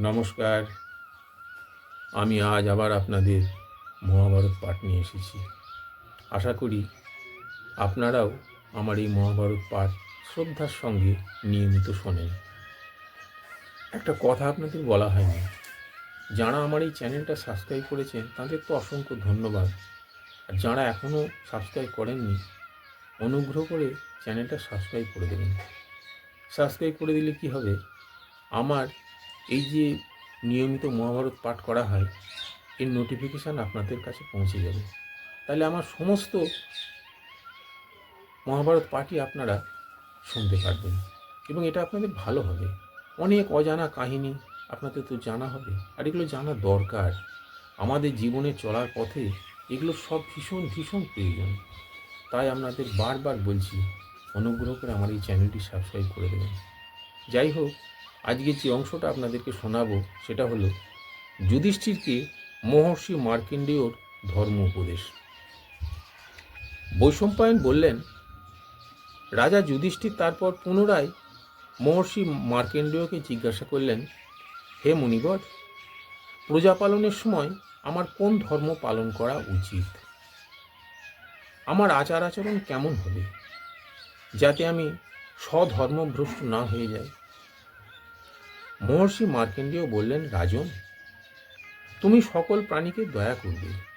নমস্কার। আমি আজ আবার আপনাদের মহাভারত পাঠ নিয়ে এসেছি। আশা করি আপনারাও আমার এই মহাভারত পাঠ শ্রদ্ধার সঙ্গে নিয়মিত শোনেন। একটা কথা আপনাদের বলা হয়নি। যারা আমার এই চ্যানেলটা সাবস্ক্রাইব করেছেন, তাদের তো অসংখ্য ধন্যবাদ। আর যারা এখনও সাবস্ক্রাইব করেননি, অনুগ্রহ করে চ্যানেলটা সাবস্ক্রাইব করে দেবেন। সাবস্ক্রাইব করে দিলে কি হবে? আমার এই যে নিয়মিত মহাভারত পাঠ করা হয়, এর নোটিফিকেশান আপনাদের কাছে পৌঁছে যাবে। তাহলে আমার সমস্ত মহাভারত পাঠই আপনারা শুনতে পারবেন এবং এটা আপনাদের ভালো হবে। অনেক অজানা কাহিনী আপনাদের তো জানা হবে, আর এগুলো জানা দরকার। আমাদের জীবনে চলার পথে এগুলো সব ভীষণ ভীষণ প্রয়োজন। তাই আপনাদের বারবার বলছি, অনুগ্রহ করে আমার এই চ্যানেলটি সাবস্ক্রাইব করে দেবেন। যাই হোক আজকে যে অংশটা আপনাদেরকে শোনাবো সেটা হলো যুধিষ্ঠিরকে মহর্ষি মার্কেন্ডেয়র ধর্ম উপদেশ। বৈশম্পায়ন বললেন, রাজা যুধিষ্ঠির তারপর পুনরায় মহর্ষি মার্কেন্ডেয়কে জিজ্ঞাসা করলেন, হে মুনিবর প্রজা পালনের সময় আমার কোন ধর্ম পালন করা উচিত? আমার আচার আচরণ কেমন হবে? যাতে আমি স্বধর্মভ্রষ্ট না হয়ে যায়। মহর্ষি মার্কেন্ডেয় বললেন, রাজন, তুমি সকল প্রাণীকে দয়া করবে।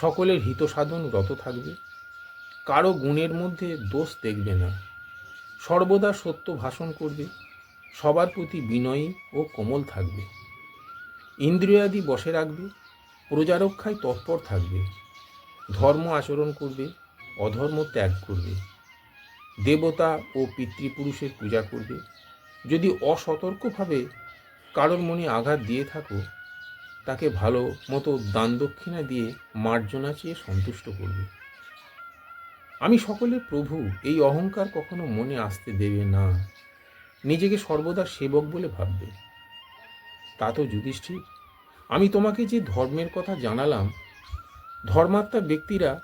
সকলের হিত সাধন রত থাকবে। কারও গুণের মধ্যে দোষ দেখবে না। সর্বদা সত্য ভাষণ করবে। সবার প্রতি বিনয়ী ও কোমল থাকবে। ইন্দ্রিয়াদি বসে রাখবে। প্রজারক্ষায় তৎপর থাকবে। ধর্ম আচরণ করবে। অধর্ম ত্যাগ করবে। দেবতা ও পিতৃপুরুষের পূজা করবে। যদি অসতর্কভাবে কারোর মনে আঘাত দিয়ে থাকো, তাকে ভালো মতো দান দক্ষিণা দিয়ে মার্জনা চেয়ে সন্তুষ্ট করবে। আমি সকলের প্রভু, এই অহংকার কখনো মনে আসতে দেবে না। নিজেকে সর্বদা সেবক বলে ভাববে। তা তো যুধিষ্ঠির। আমি তোমাকে যে ধর্মের কথা জানালাম, ধর্মাত্মা ব্যক্তিরা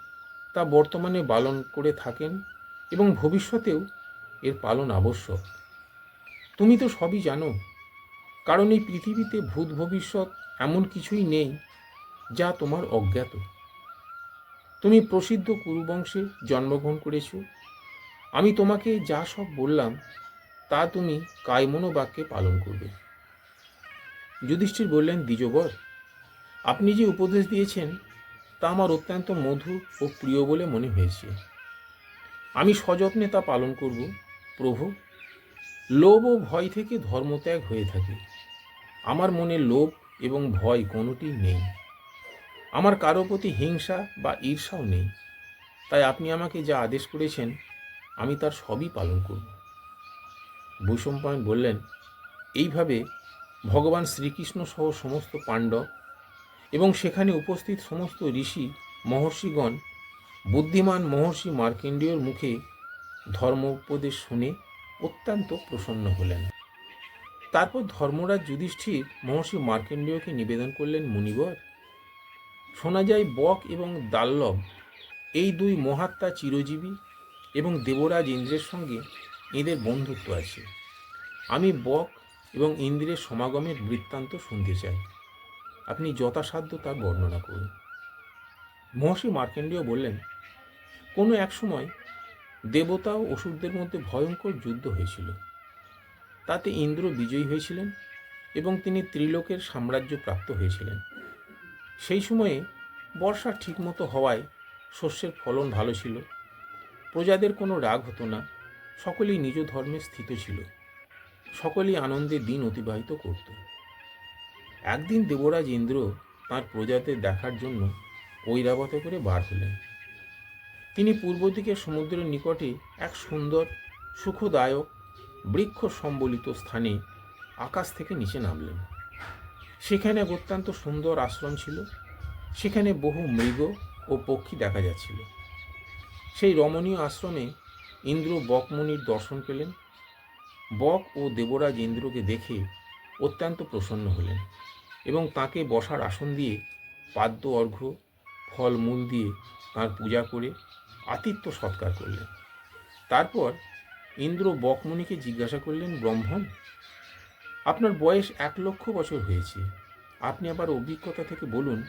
তা বর্তমানে পালন করে থাকেন এবং ভবিষ্যতেও এর পালন আবশ্যক। তুমি তো সবই জানো, কারণ এই পৃথিবীতে ভূত ভবিষ্যৎ এমন কিছুই নেই যা তোমার অজ্ঞাত। তুমি প্রসিদ্ধ কুরুবংশে জন্মগ্রহণ করেছ। আমি তোমাকে যা সব বললাম, তা তুমি কায়মনো বাক্যে পালন করবে। যুধিষ্ঠির বললেন দ্বিজবর আপনি যে উপদেশ দিয়েছেন, তা আমার অত্যন্ত মধুর ও প্রিয় বলে মনে হয়েছে। আমি সযত্নে তা পালন করব, প্রভু। লোভ ও ভয় থেকে ধর্মত্যাগ হয়ে থাকে। আমার মনে লোভ এবং ভয় কোনোটি নেই। আমার কারও প্রতি হিংসা বা ঈর্ষাও নেই। তাই আপনি আমাকে যা আদেশ করেছেন, আমি তার সবই পালন করব। বৈষম্পায়ন বললেন, এইভাবে ভগবান শ্রীকৃষ্ণ সহ সমস্ত পাণ্ডব এবং সেখানে উপস্থিত সমস্ত ঋষি, মহর্ষিগণ বুদ্ধিমান মহর্ষি মার্কেন্ডীয়র মুখে ধর্ম উপদেশ শুনে অত্যন্ত প্রসন্ন হলেন। তারপর ধর্মরাজ যুধিষ্ঠির মহর্ষি মার্কেন্ডেয়কে নিবেদন করলেন, মুনিবর, শোনা যায় বক এবং দাল্লভ এই দুই মহাত্মা চিরজীবী এবং দেবরাজ ইন্দ্রের সঙ্গে এদের বন্ধুত্ব আছে। আমি বক এবং ইন্দ্রের সমাগমের বৃত্তান্ত শুনতে চাই। আপনি যথাসাধ্য তার বর্ণনা করুন। মহর্ষি মার্কেন্ডীয় বললেন কোনো এক সময় দেবতা ও অসুরদের মধ্যে ভয়ঙ্কর যুদ্ধ হয়েছিল। তাতে ইন্দ্র বিজয়ী হয়েছিলেন এবং তিনি ত্রিলোকের সাম্রাজ্য প্রাপ্ত হয়েছিলেন। সেই সময়ে বর্ষা ঠিকমতো হওয়ায় শস্যের ফলন ভালো ছিল। প্রজাদের কোনো রাগ হতো না। সকলেই নিজ ধর্মে স্থিত ছিল। সকলেই আনন্দে দিন অতিবাহিত করত। একদিন দেবরাজ ইন্দ্র তাঁর প্রজাদের দেখার জন্য ঐরাবতে করে বার হলেন। তিনি পূর্ব দিকে সমুদ্রের নিকটে এক সুন্দর, সুখদায়ক, বৃক্ষ সম্বলিত স্থানে আকাশ থেকে নিচে নামলেন। সেখানে এক অত্যন্ত সুন্দর আশ্রম ছিল। সেখানে বহু মৃগ ও পক্ষী দেখা যাচ্ছিল। সেই রমণীয় আশ্রমে ইন্দ্র বকমণির দর্শন পেলেন। বক ও দেবরাজ ইন্দ্রকে দেখে অত্যন্ত প্রসন্ন হলেন এবং তাকে বসার আসন দিয়ে পাদ্য অর্ঘ্য, ফলমূল দিয়ে তাঁর পূজা করে আতিথ্য সৎকার করলেন। তারপর ইন্দ্র বকমণিকে জিজ্ঞাসা করলেন, ব্রহ্মণ, আপনার বয়স এক লক্ষ বছর হয়েছে। আপনি আবার অভিজ্ঞতা থেকে বলুন,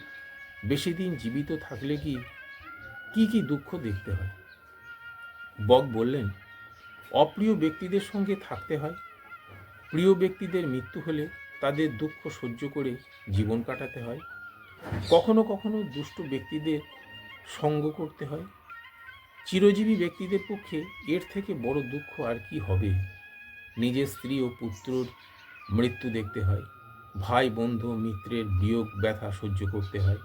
বেশি দিন জীবিত থাকলে কি কি কি দুঃখ দেখতে হয়? বক বললেন, অপ্রিয় ব্যক্তিদের সঙ্গে থাকতে হয়। প্রিয় ব্যক্তিদের মৃত্যু হলে তাদের দুঃখ সহ্য করে জীবন কাটাতে হয়। কখনো কখনো দুষ্ট ব্যক্তিদের সঙ্গ করতে হয়। চিরজীবী ব্যক্তিদের পক্ষে এর থেকে বড় দুঃখ আর কি হবে? নিজের স্ত্রী ও পুত্রর মৃত্যু দেখতে হয়। ভাই, বন্ধু, মিত্রের বিয়োগ, ব্যথা সহ্য করতে হয়।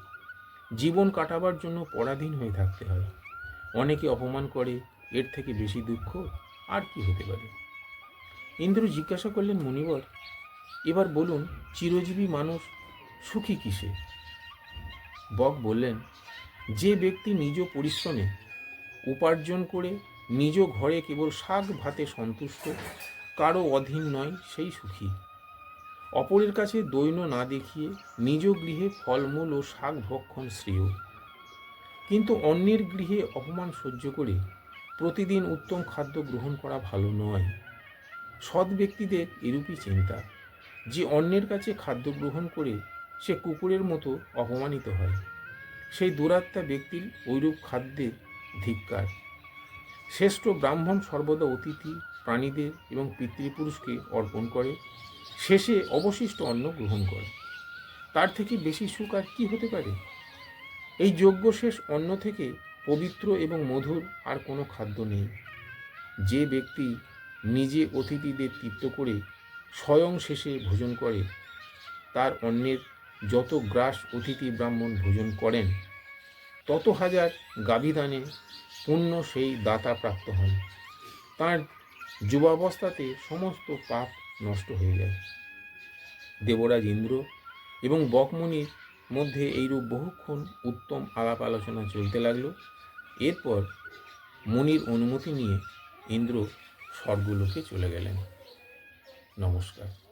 জীবন কাটাবার জন্য পরাধীন হয়ে থাকতে হয়। অনেকে অপমান করে, এর থেকে বেশি দুঃখ আর কি হতে পারে? ইন্দ্র জিজ্ঞাসা করলেন মুনিবর এবার বলুন, চিরজীবী মানুষ সুখী কিসে? বক বললেন, যে ব্যক্তি নিজ পরিশ্রমে উপার্জন করে নিজ ঘরে কেবল শাক ভাতে সন্তুষ্ট, কারও অধীন নয় সেই সুখী। অপরের কাছে দৈন্য না দেখিয়ে নিজ গৃহে ফলমূল ও শাক ভক্ষণ শ্রেয়। কিন্তু অন্যের গৃহে অপমান সহ্য করে প্রতিদিন উত্তম খাদ্য গ্রহণ করা ভালো নয়। সৎ ব্যক্তিদের এরূপই চিন্তা, যে অন্যের কাছে খাদ্য গ্রহণ করে সে কুকুরের মতো অপমানিত হয়। সেই দুরাত্মা ব্যক্তির ঐরূপ খাদ্যে ধিক্কার। শ্রেষ্ঠ ব্রাহ্মণ সর্বদা অতিথি, প্রাণীদের এবং পিতৃপুরুষকে অর্পণ করে, শেষে অবশিষ্ট অন্ন গ্রহণ করে। তার থেকে বেশি সুখ আর কি হতে পারে? এই যজ্ঞ শেষ অন্ন থেকে পবিত্র এবং মধুর আর কোনো খাদ্য নেই। যে ব্যক্তি নিজে অতিথিদের তৃপ্ত করে স্বয়ং শেষে ভোজন করে, তার অন্যের যত গ্রাস অতিথি ব্রাহ্মণ ভোজন করেন তত হাজার গাভিদানে পুণ্য সেই দাতা প্রাপ্ত হন। তার যুবাবস্থাতে সমস্ত পাপ নষ্ট হয়ে যায়। দেবরাজ ইন্দ্র এবং বকমণির মধ্যে এইরূপ বহুক্ষণ উত্তম আলাপ আলোচনা চলতে লাগল। এরপর মনির অনুমতি নিয়ে ইন্দ্র স্বর্গলোকে চলে গেলেন। নমস্কার।